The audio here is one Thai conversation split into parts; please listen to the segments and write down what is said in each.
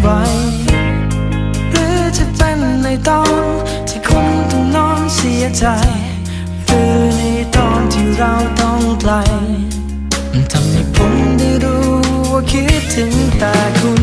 ไว้หรือจะเป็นในตอนที่คุณต้องนอนเสียใจ หรือในตอนที่เราต้องไกลทำให้ผมได้รู้ว่าคิดถึงแต่คุณ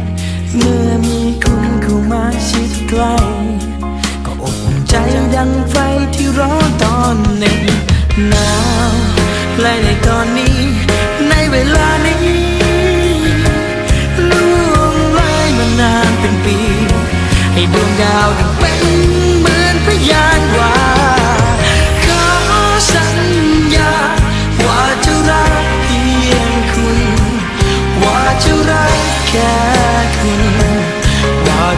เมื่อมีคุณเข้ามาชิดใกล้ก็อบอุ่นใจดังไฟที่ร้อนตอนเหน็บหนาวและในตอนนี้ ในเวลานี้ล่วงเลยมานานเป็นปี ให้ดวงดาวดังเป็นเหมือนพยานว่าขอสัญญาว่าจะรักเพียงคุณว่าจะรักแค่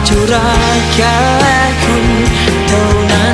จะรักแค่คุณเท่านั้น